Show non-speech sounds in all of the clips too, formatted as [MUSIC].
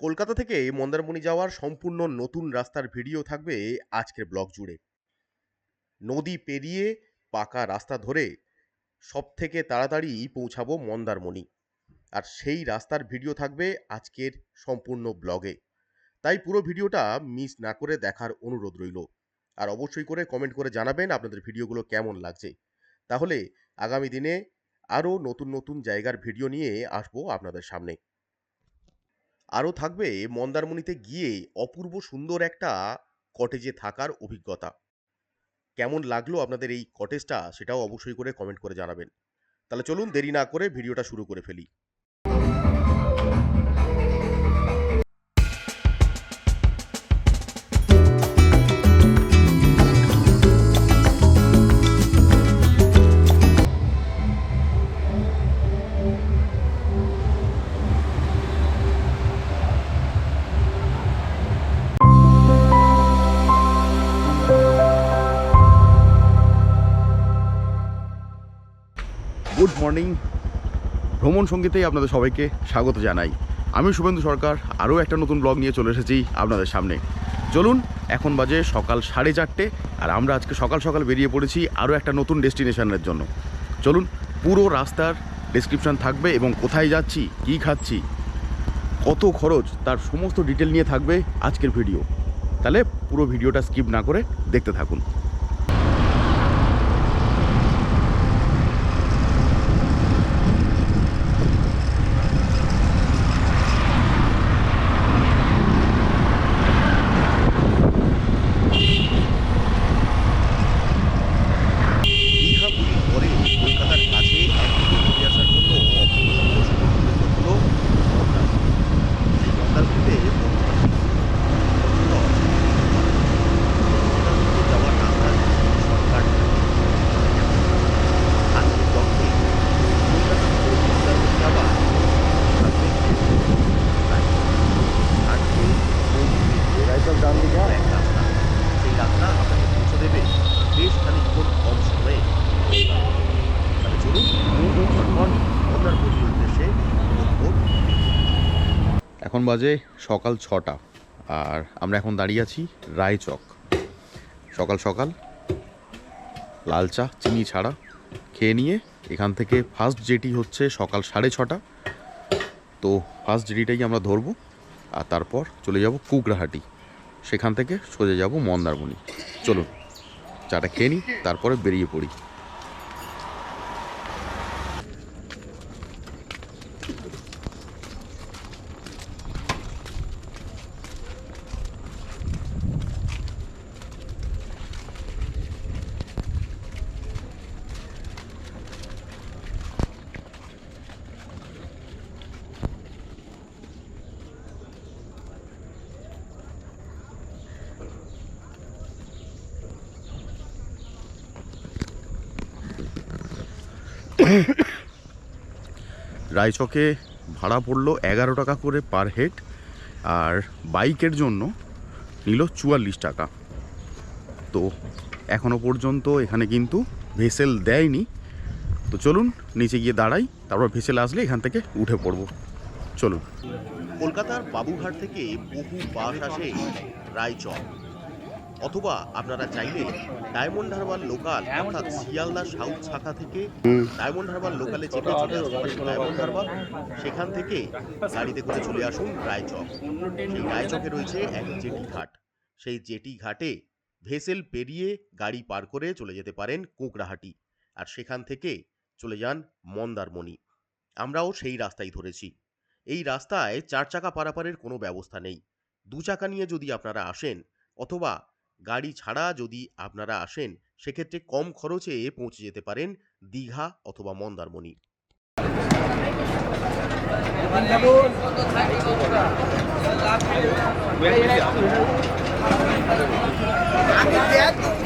কলকাতা থেকে মন্দারমণি যাওয়ার সম্পূর্ণ নতুন রাস্তার ভিডিও থাকবে আজকের ব্লগ জুড়ে। নদী পেরিয়ে পাকা রাস্তা ধরে সব থেকে তাড়াতাড়ি পৌঁছাবো মন্দারমণি। আর সেই রাস্তার ভিডিও থাকবে আজকের সম্পূর্ণ ব্লগে। তাই পুরো ভিডিওটা মিস না করে দেখার অনুরোধ রইল। আর অবশ্যই করে কমেন্ট করে জানাবেন আপনাদের ভিডিওগুলো কেমন লাগছে। তাহলে আগামী দিনে আরও নতুন নতুন জায়গার ভিডিও নিয়ে আসব আপনাদের সামনে। আরও থাকবে মন্দারমণিতে গিয়ে অপূর্ব সুন্দর একটা কটেজে থাকার অভিজ্ঞতা। কেমন লাগল আপনাদের এই কটেজটা সেটাও অবশ্যই করে কমেন্ট করে জানাবেন। তাহলে চলুন দেরি না করে ভিডিওটা শুরু করে ফেলি। মর্নিং ভ্রমণ সঙ্গীতেই আপনাদের সবাইকে স্বাগত জানাই। আমি শুভেন্দু সরকার, আরও একটা নতুন ব্লগ নিয়ে চলে এসেছি আপনাদের সামনে। চলুন, এখন বাজে সকাল সাড়ে চারটে, আর আমরা আজকে সকাল সকাল বেরিয়ে পড়েছি আরও একটা নতুন ডেস্টিনেশনের জন্য। চলুন, পুরো রাস্তার ডেসক্রিপশন থাকবে এবং কোথায় যাচ্ছি, কী খাচ্ছি, কত খরচ, তার সমস্ত ডিটেল নিয়ে থাকবে আজকের ভিডিও তাহলে পুরো ভিডিওটা স্কিপ না করে দেখতে থাকুন দীঘা পুরীর পরে কলকাতার কাছে একদিকে ঘুরে আসার জন্য অপূর্ব সুন্দর সুন্দর হলো মন্দারমণি সেই মন্দারমণিতে যাওয়ার রাস্তা শর্টকাট আজকের ব্লগে কলকাতা থেকে মন্দারমণি যাওয়ার এক রাস্তা সেই রাস্তা আপনাকে পৌঁছে দেবে বেশ খানিকক্ষণ কম সময়ে তাহলে চলুন ঝটপট মন্দারমণির উদ্দেশ্যে রোড এখন বাজে সকাল ছটা, আর আমরা এখন দাঁড়িয়ে আছি রায়চক। সকাল সকাল, লাল চা, চিনি ছাড়া খেয়ে নিয়ে এখান থেকে ফার্স্ট জেটি হচ্ছে সকাল সাড়ে ছটা। তো ফার্স্ট জেটিটাই আমরা ধরবো, আর তারপর চলে যাব কুকরাহাটি সেখান থেকে সোজা যাব মন্দারমণি। চলুন, চাটা খেয়ে নিই, তারপরে বেরিয়ে পড়ি। [LAUGHS] রায়চকে ভাড়া পড়ল এগারো টাকা করে পার হেড আর বাইকের জন্য নিল চুয়াল্লিশ টাকা। তো এখনও পর্যন্ত এখানে কিন্তু ভেসেল দেয়নি। তো চলুন নিচে গিয়ে দাঁড়াই, তারপর ভেসেল আসলে এখান থেকে উঠে পড়ব। চলুন। কলকাতার বাবুঘাট থেকে বহু বাস আসে রায়চক। অথবা আপনারা চাইলে ডায়মন্ড হারবার লোকাল অর্থাৎ শিয়ালদা সাউথ শাখা থেকে ডায়মন্ড হারবার লোকালে চেপে চলে আসতে ডায়মন্ড হারবার। সেখান থেকে গাড়িতে করে চলে আসুন রায়চক। সেই রায়চকে রয়েছে এক জেটি ঘাট। সেই জেটি ঘাটে ভেসেল পেরিয়ে গাড়ি পার করে চলে যেতে পারেন কোকড়াহাটি আর সেখান থেকে চলে যান মন্দারমণি। আমরাও সেই রাস্তাই ধরেছি। এই রাস্তায় চার চাকা পারাপারের কোনো ব্যবস্থা নেই। দু চাকা নিয়ে যদি আপনারা আসেন অথবা গাড়ি ছাড়া যদি আপনারা আসেন, সেক্ষেত্রে কম খরচে পৌঁছে যেতে পারেন দীঘা অথবা মন্দারমণি। আমি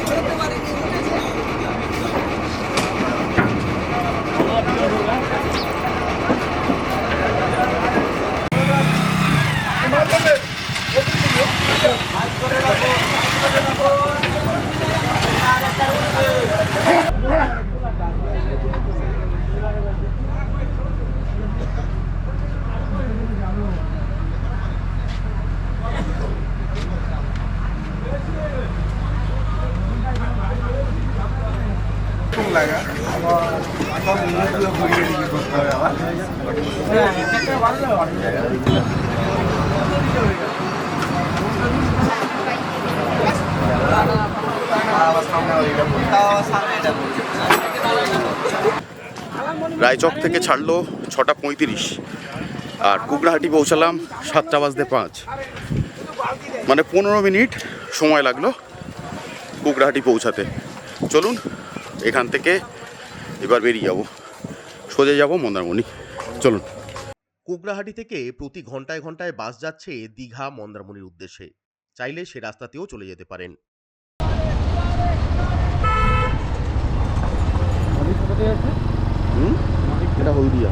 রায়চক থেকে ছাড়লো ছটা পঁয়ত্রিশ। আর কুকড়াহাটি পৌঁছালাম সাতটা বাজতে পাঁচ। মানে পনেরো মিনিট সময় লাগল কুকড়াহাটি পৌঁছাতে। চলুন এখান থেকে এবার বেরিয়ে যাব। সোজা যাব মন্দারমণি। চলুন। কোকড়াহাটি থেকে প্রতি ঘন্টায় ঘন্টায় বাস যাচ্ছে দীঘা মন্দারমণির উদ্দেশ্যে। চাইলে সে রাস্তাতেও চলে যেতে পারেন। হুম এটা হলদিয়া।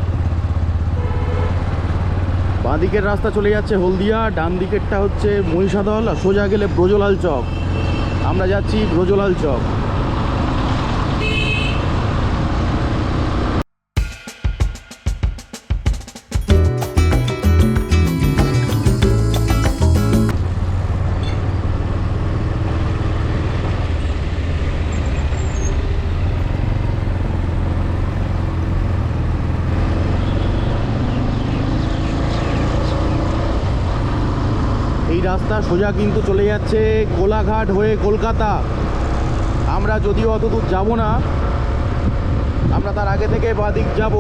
বাঁ দিকের রাস্তা চলে যাচ্ছে হলদিয়া ডান দিকেরটা হচ্ছে মহিষাদল, আর সোজা গেলে ব্রজলাল চক। আমরা যাচ্ছি ব্রজলাল চক। রাস্তা সোজা কিন্তু চলে যাচ্ছে কোলাঘাট হয়ে কলকাতা। আমরা যদিও অত দূর যাব না, আমরা তার আগে থেকে বাদিক যাব।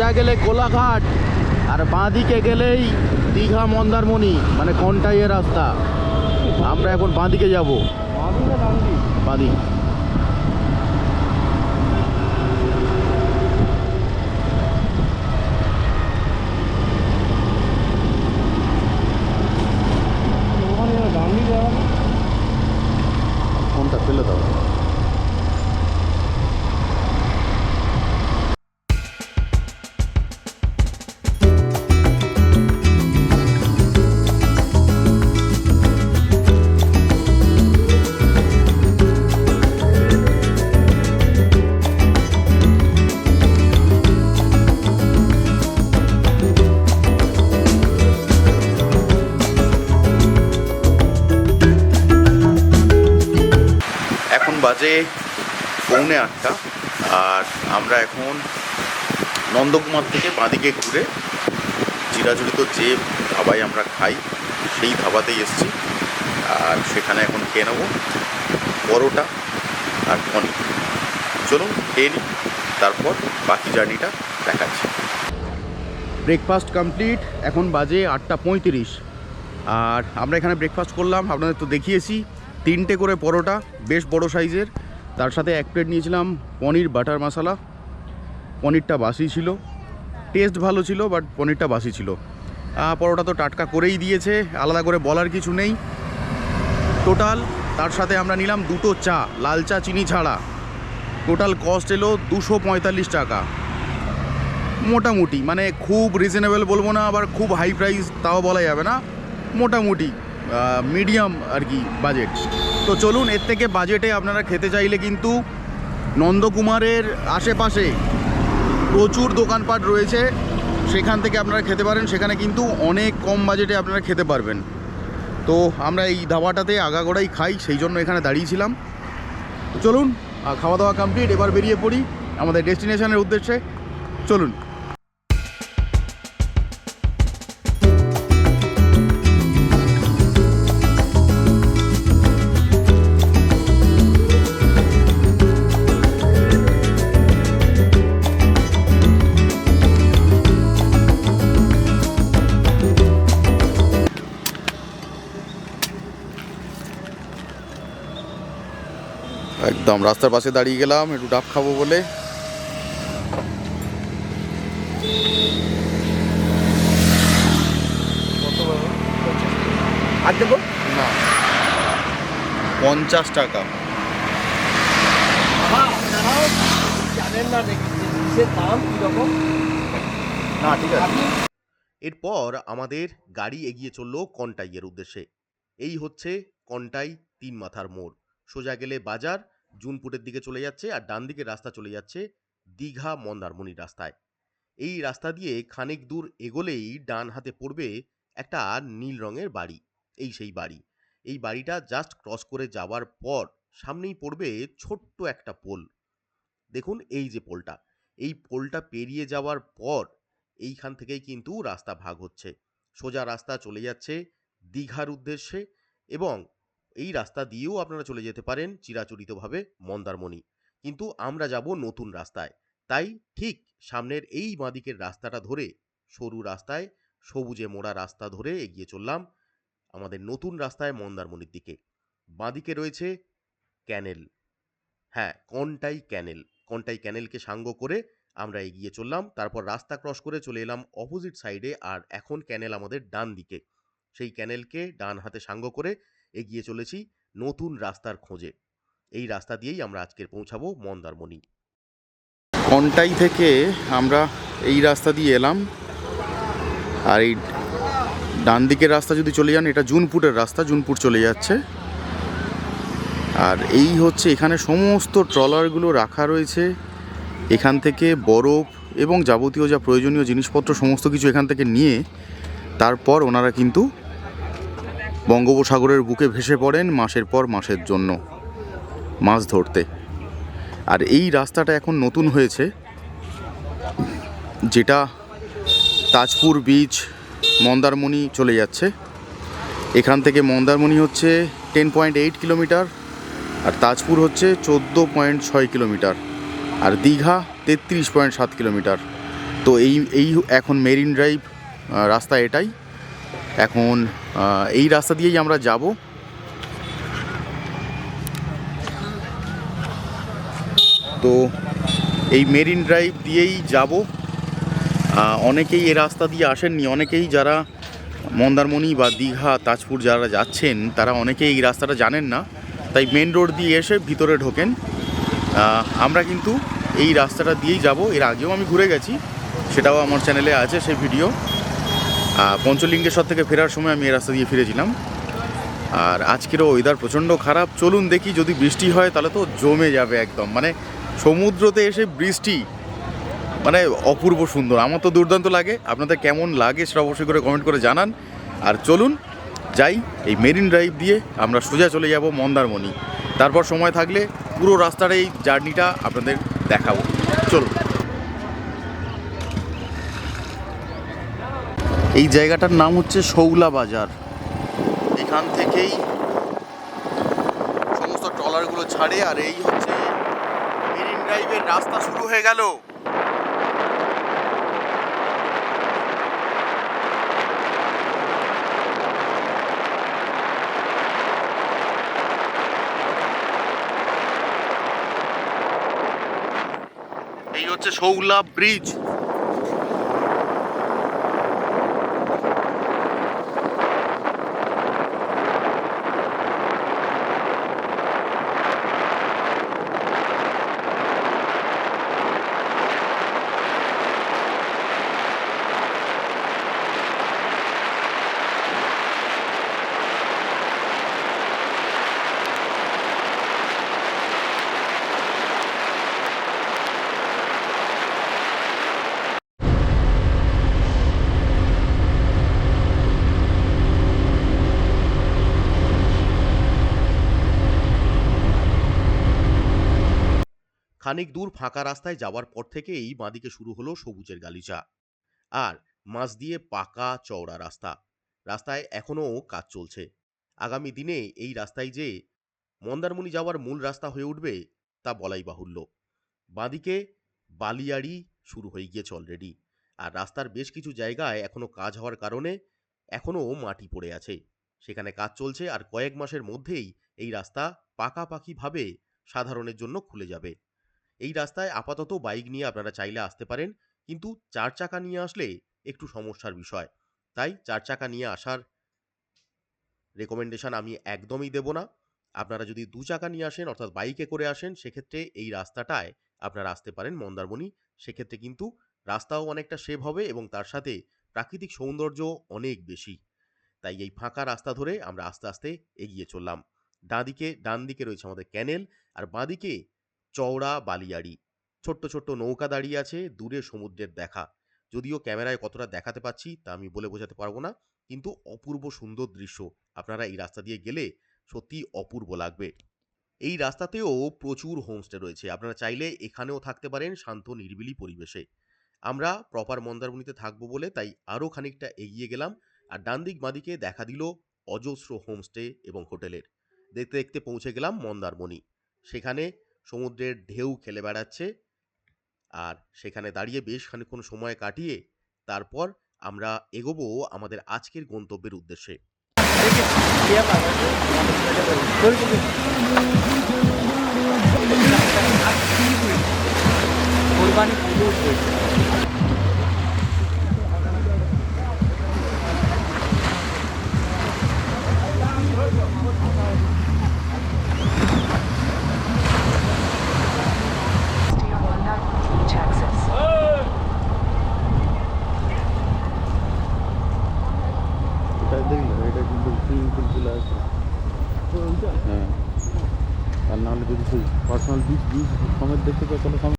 সোজা গেলে কোলাঘাট আর বাঁ দিকে গেলেই দীঘা মন্দারমণি মানে কন্টাইয়ের রাস্তা। আমরা এখন বাঁ দিকে বাজে পৌনে আটটা, আর আমরা এখন নন্দকুমার থেকে বাঁদিকে ঘুরে চিরাচরিত যে ধাবায় আমরা খাই, সেই ধাবাতেই এসেছি। আর সেখানে এখন খেয়ে নেব পরোটা আর পনির। চলুন খেয়ে নিই, তারপর বাকি জার্নিটা দেখাচ্ছি। ব্রেকফাস্ট কমপ্লিট এখন বাজে আটটা পঁয়ত্রিশ। আর আমরা এখানে ব্রেকফাস্ট করলাম, আপনাদের তো দেখিয়েছি। তিনটে করে পরোটা, বেশ বড় সাইজের। তার সাথে এক প্লেট নিয়েছিলাম পনির বাটার মশলা। পনিরটা বাসি ছিল। টেস্ট ভালো ছিল, বাট পনিরটা বাসি ছিল। পরোটা তো টাটকা করেই দিয়েছে, আলাদা করে বলার কিছু নেই। টোটাল তার সাথে আমরা নিলাম দুটো চা, লাল চা চিনি ছাড়া। টোটাল কস্ট এলো দুশো টাকা। মোটামুটি মানে খুব রিজনেবল বলব না, আবার খুব হাই প্রাইস তাও বলা যাবে না। মোটামুটি। মিডিয়াম আর কি বাজেট তো চলুন, এর থেকে বাজেটে আপনারা খেতে চাইলে কিন্তু নন্দকুমারের আশেপাশে প্রচুর দোকানপাট রয়েছে। সেখান থেকে আপনারা খেতে পারেন, সেখানে কিন্তু অনেক কম বাজেটে আপনারা খেতে পারবেন। তো আমরা এই ধাবাটাতে আগাগোড়াই খাই, সেই জন্য এখানে দাঁড়িয়েছিলাম। চলুন খাওয়া দাওয়া কমপ্লিট এবার বেরিয়ে পড়ি আমাদের ডেস্টিনেশনের উদ্দেশ্যে। চলুন। একদম রাস্তার পাশে দাঁড়িয়ে গেলাম একটু ডাব খাব বলে। আর দেবো? না। পঞ্চাশ টাকা। বাবা আপনারাও জানেন না দেখি জিনিসের দাম কীরকম না ঠিক আছে। এরপর আমাদের গাড়ি এগিয়ে চলল কন্টাইয়ের উদ্দেশ্যে। এই হচ্ছে কন্টাই তিন মাথার মোড়। সোজা গেলে বাজার জুনপুটের দিকে চলে যাচ্ছে আর ডান দিকের রাস্তা চলে যাচ্ছে দীঘা মন্দারমণি রাস্তায়। এই রাস্তা দিয়ে খানিক দূর এগোলেই ডান হাতে পড়বে একটা নীল রঙের বাড়ি, এই সেই বাড়ি। এই বাড়িটা জাস্ট ক্রস করে যাওয়ার পর সামনেই পড়বে ছোট্ট একটা পোল। দেখুন এই যে পোলটা। এই পোলটা পেরিয়ে যাওয়ার পর এইখান থেকেই কিন্তু রাস্তা ভাগ হচ্ছে। সোজা রাস্তা চলে যাচ্ছে দীঘার উদ্দেশ্যে এবং এই রাস্তা দিয়েও আপনারা চলে যেতে পারেন চিরাচরিতভাবে মন্দারমণি। কিন্তু আমরা যাব নতুন রাস্তায়। তাই ঠিক সামনের এই বাঁদিকের রাস্তাটা ধরে, সরু রাস্তায়, সবুজে মোড়া রাস্তা ধরে এগিয়ে চললাম আমাদের নতুন রাস্তায় মন্দারমণির দিকে। বাঁদিকে রয়েছে ক্যানেল। হ্যাঁ কনটাই ক্যানেল। কনটাই ক্যানেলকে সাঙ্গ করে আমরা এগিয়ে চললাম, তারপর রাস্তা ক্রস করে চলে এলাম অপোজিট সাইডে আর এখন ক্যানেল আমাদের ডান দিকে সেই ক্যানেলকে ডান হাতে সাঙ্গ করে এগিয়ে চলেছি নতুন রাস্তার খোঁজে। এই রাস্তা দিয়েই আমরা আজকের পৌঁছাবো মন্দারমণি। কন্টাই থেকে আমরা এই রাস্তা দিয়ে এলাম। আর এই ডান দিকের রাস্তা যদি চলে যান, এটা জুনপুটের রাস্তা জুনপুর চলে যাচ্ছে। আর এই হচ্ছে এখানে সমস্ত ট্রলারগুলো রাখা রয়েছে। এখান থেকে বরফ এবং যাবতীয় যা প্রয়োজনীয় জিনিসপত্র, সমস্ত কিছু এখান থেকে নিয়ে তারপর ওনারা কিন্তু বঙ্গোপসাগরের বুকে ভেসে পড়েন মাসের পর মাসের জন্য, মাছ ধরতে। আর এই রাস্তাটা এখন নতুন হয়েছে, যেটা তাজপুর বিচ মন্দারমণি চলে যাচ্ছে। এখান থেকে মন্দারমণি হচ্ছে টেন পয়েন্ট এইট কিলোমিটার, আর তাজপুর হচ্ছে চোদ্দ পয়েন্ট ছয় কিলোমিটার, আর দীঘা তেত্রিশ পয়েন্ট সাত কিলোমিটার। তো এই এই এখন মেরিন ড্রাইভ রাস্তা এটাই। এখন এই রাস্তা দিয়েই আমরা যাব। তো এই মেরিন ড্রাইভ দিয়েই যাব। অনেকেই এই রাস্তা দিয়ে আসেননি। অনেকেই যারা মন্দারমণি বা দীঘা, তাজপুর যারা যাচ্ছেন, তারা অনেকেই এই রাস্তাটা জানেন না। তাই মেন রোড দিয়ে এসে ভিতরে ঢোকেন। আমরা কিন্তু এই রাস্তাটা দিয়েই যাব। এর আগেও আমি ঘুরে গেছি। সেটাও আমার চ্যানেলে আছে সেই ভিডিও। পঞ্চলিঙ্গেশ্বর থেকে ফেরার সময় আমি এই রাস্তা দিয়ে ফিরেছিলাম। আর আজকেরও ওয়েদার প্রচণ্ড খারাপ। চলুন দেখি যদি বৃষ্টি হয়, তাহলে তো জমে যাবে একদম। মানে সমুদ্রতে এসে বৃষ্টি মানে অপূর্ব সুন্দর। আমার তো দুর্দান্ত লাগে। আপনাদের কেমন লাগে সেটা অবশ্যই করে কমেন্ট করে জানান। আর চলুন যাই এই মেরিন ড্রাইভ দিয়ে আমরা সোজা চলে যাব মন্দারমণি। তারপর সময় থাকলে পুরো রাস্তার এই জার্নিটা আপনাদের দেখাবো। চলুন। এই জায়গাটার নাম হচ্ছে শৌলা বাজার। এখান থেকেই সমস্ত ট্রলারগুলো ছাড়ে আর এই হচ্ছে মেরিন ড্রাইভের রাস্তা শুরু হয়ে গেল। এই হচ্ছে শৌলা ব্রিজ। খানিক দূর ফাঁকা রাস্তায় যাওয়ার পর থেকেই বাঁদিকে শুরু হলো সবুজের গালিচা। আর মাঝ দিয়ে পাকা চওড়া রাস্তা। রাস্তায় এখনও কাজ চলছে। আগামী দিনে এই রাস্তায় যে মন্দারমণি যাওয়ার মূল রাস্তা হয়ে উঠবে, তা বলাই বাহুল্য। বাঁদিকে বালিয়াড়ি শুরু হয়ে গিয়েছে অলরেডি আর রাস্তার বেশ কিছু জায়গায় এখনও কাজ হওয়ার কারণে এখনও মাটি পড়ে আছে। সেখানে কাজ চলছে আর কয়েক মাসের মধ্যেই এই রাস্তা পাকাপাকিভাবে সাধারণের জন্য খুলে যাবে। এই রাস্তায় আপাতত বাইক নিয়ে আপনারা চাইলে আসতে পারেন, কিন্তু চার চাকা নিয়ে আসলে একটু সমস্যার বিষয়। তাই চার চাকা নিয়ে আসার রেকমেন্ডেশন আমি একদমই দেব না। আপনারা যদি দু চাকা নিয়ে আসেন, অর্থাৎ বাইকে করে আসেন, সেক্ষেত্রে এই রাস্তাটায় আপনারা আসতে পারেন মন্দারমণি। সেক্ষেত্রে কিন্তু রাস্তাও অনেকটা সেভ হবে এবং তার সাথে প্রাকৃতিক সৌন্দর্য অনেক বেশি। তাই এই ফাঁকা রাস্তা ধরে আমরা আস্তে আস্তে এগিয়ে চললাম। ডান দিকে ডান দিকে রয়েছে আমাদের ক্যানেল আর বাঁদিকে চওড়া বালিয়াড়ি। ছোট্ট ছোট্ট নৌকা দাঁড়িয়ে আছে দূরে সমুদ্রের দেখা। যদিও ক্যামেরায় কতটা দেখাতে পাচ্ছি তা আমি বলে বোঝাতে পারব না, কিন্তু অপূর্ব সুন্দর দৃশ্য। আপনারা এই রাস্তা দিয়ে গেলে সত্যি অপূর্ব লাগবে। এই রাস্তাতেও প্রচুর হোমস্টে রয়েছে। আপনারা চাইলে এখানেও থাকতে পারেন শান্ত, নিরিবিলি পরিবেশে। আমরা প্রপার মন্দারমণিতে থাকব বলে তাই আরও খানিকটা এগিয়ে গেলাম আর ডান দিক বাঁদিকে দেখা দিল অজস্র হোমস্টে এবং হোটেলের। দেখতে দেখতে পৌঁছে গেলাম মন্দারমণি। সেখানে সমুদ্রের ঢেউ খেলে বেড়াচ্ছে। আর সেখানে দাঁড়িয়ে বেশ খানিক্ষণ সময় কাটিয়ে তারপর আমরা এগোবো আমাদের আজকের গন্তব্যের উদ্দেশ্যে। কোরবানি পুজো হ্যাঁ। আর নাহলে যদি সেই পার্সোনাল বিচ বিচ সমেত দেখতে চাই তাহলে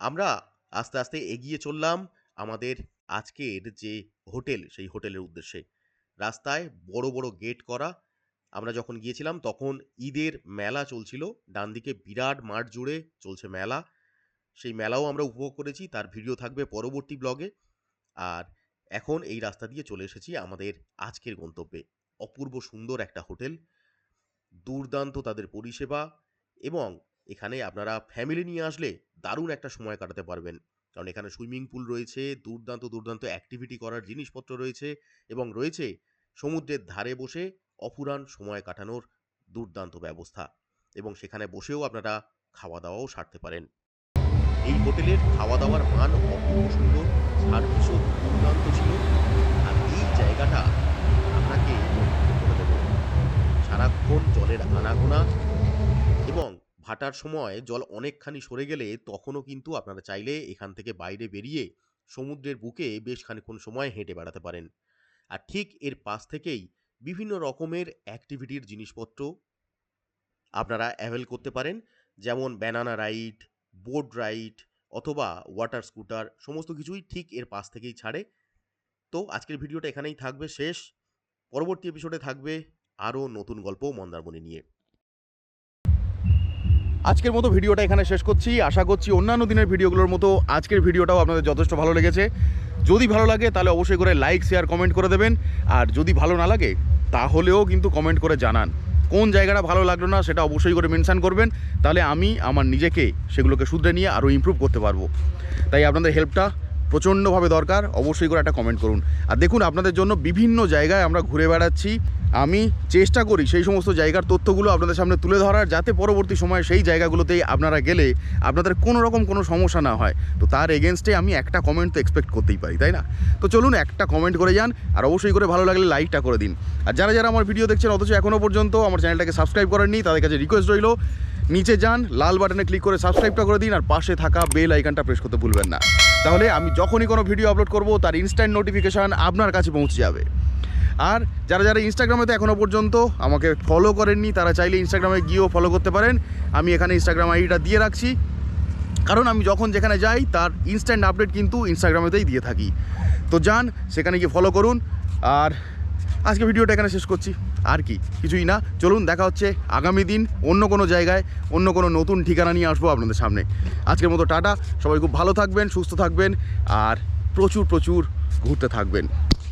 আমরা আস্তে আস্তে এগিয়ে চললাম আমাদের আজকের যে হোটেল সেই হোটেলের উদ্দেশ্যে। রাস্তায় বড় বড় গেট করা। আমরা যখন গিয়েছিলাম তখন ঈদের মেলা চলছিল। ডান দিকে বিরাট মাঠ জুড়ে চলছে মেলা। সেই মেলাও আমরা উপভোগ করেছি। তার ভিডিও থাকবে পরবর্তী ব্লগে আর এখন এই রাস্তা দিয়ে চলে এসেছি আমাদের আজকের গন্তব্যে। অপূর্ব সুন্দর একটা হোটেল, দুর্দান্ত তাদের পরিষেবা এবং এখানে আপনারা ফ্যামিলি নিয়ে আসলে দারুণ একটা সময় কাটাতে পারবেন। কারণ এখানে সুইমিং পুল রয়েছে, দুর্দান্ত দুর্দান্ত অ্যাক্টিভিটি করার জিনিসপত্র রয়েছে এবং রয়েছে সমুদ্রের ধারে বসে অফুরান সময় কাটানোর দুর্দান্ত ব্যবস্থা এবং সেখানে বসেও আপনারা খাওয়া দাওয়াও সারতে পারেন। এই হোটেলের খাওয়া দাওয়ার মান অপূর্ব সুন্দর। সার্ভিসও দুর্দান্ত ছিল। আর এই জায়গাটা আপনাকে করে সারাক্ষণ জলের আনাগোনা এবং ভাটার সময় জল অনেকখানি সরে গেলে তখনও কিন্তু আপনারা চাইলে এখান থেকে বাইরে বেরিয়ে সমুদ্রের বুকে বেশ খানিক্ষণ সময় হেঁটে বেড়াতে পারেন। আর ঠিক এর পাশ থেকেই বিভিন্ন রকমের অ্যাক্টিভিটির জিনিসপত্র আপনারা অ্যাভেল করতে পারেন, যেমন ব্যানানা রাইড বোট রাইড অথবা ওয়াটার স্কুটার সমস্ত কিছুই ঠিক এর পাশ থেকেই ছাড়ে। তো আজকের ভিডিওটা এখানেই থাকবে, শেষ। পরবর্তী এপিসোডে থাকবে আরও নতুন গল্প মন্দারমণি নিয়ে। আজকের মতো ভিডিওটা এখানে শেষ করছি। আশা করছি অন্যান্য দিনের ভিডিওগুলোর মতো আজকের ভিডিওটাও আপনাদের যথেষ্ট ভালো লেগেছে। যদি ভালো লাগে, তাহলে অবশ্যই করে লাইক শেয়ার কমেন্ট করে দেবেন। আর যদি ভালো না লাগে, তাহলেও কিন্তু কমেন্ট করে জানান। কোন জায়গাটা ভালো লাগল না সেটা অবশ্যই করে মেনশান করবেন। তাহলে আমি আমার নিজেকে সেগুলোকে শুধরে নিয়ে আরও ইম্প্রুভ করতে পারব। তাই আপনাদের হেল্পটা প্রচণ্ডভাবে দরকার, অবশ্যই করে একটা কমেন্ট করুন। আর দেখুন, আপনাদের জন্য বিভিন্ন জায়গায় আমরা ঘুরে বেড়াচ্ছি। আমি চেষ্টা করি সেই সমস্ত জায়গার তথ্যগুলো আপনাদের সামনে তুলে ধরার, যাতে পরবর্তী সময়ে সেই জায়গাগুলোতেই আপনারা গেলে আপনাদের কোনো রকম কোনো সমস্যা না হয়। তো তার এগেনস্টে আমি একটা কমেন্ট তো এক্সপেক্ট করতেই পারি, তাই না? তো চলুন একটা কমেন্ট করে যান, আর অবশ্যই করে ভালো লাগলে লাইকটা করে দিন। আর যারা যারা আমার ভিডিও দেখছেন, অথচ এখনও পর্যন্ত আমার চ্যানেলটাকে সাবস্ক্রাইব করেননি, তাদের কাছে রিকোয়েস্ট রইল, নিচে যান, লাল বাটনে ক্লিক করে সাবস্ক্রাইবটা করে দিন, আর পাশে থাকা বেল আইকনটা প্রেস করতে ভুলবেন না। তাহলে আমি যখনই কোনো ভিডিও আপলোড করব, তার ইনস্ট্যান্ট নোটিফিকেশান আপনার কাছে পৌঁছে যাবে। আর যারা যারা ইনস্টাগ্রামে তো এখনও পর্যন্ত আমাকে ফলো করেননি, তারা চাইলে ইনস্টাগ্রামে গিয়েও ফলো করতে পারেন। আমি এখানে ইনস্টাগ্রাম আইডিটা দিয়ে রাখছি। কারণ আমি যখন যেখানে যাই, তার ইনস্ট্যান্ট আপডেট কিন্তু ইনস্টাগ্রামেতেই দিয়ে থাকি। তো যান, সেখানে গিয়ে ফলো করুন। আর আজকে ভিডিওটা এখানে শেষ করছি। আর কি? কিছুই না। চলুন, দেখা হচ্ছে আগামী দিন অন্য কোনো জায়গায়, অন্য কোনো নতুন ঠিকানা নিয়ে আসব আপনাদের সামনে। আজকের মতো টাটা। সবাই খুব ভালো থাকবেন, সুস্থ থাকবেন, আর প্রচুর প্রচুর ঘুরতে থাকবেন।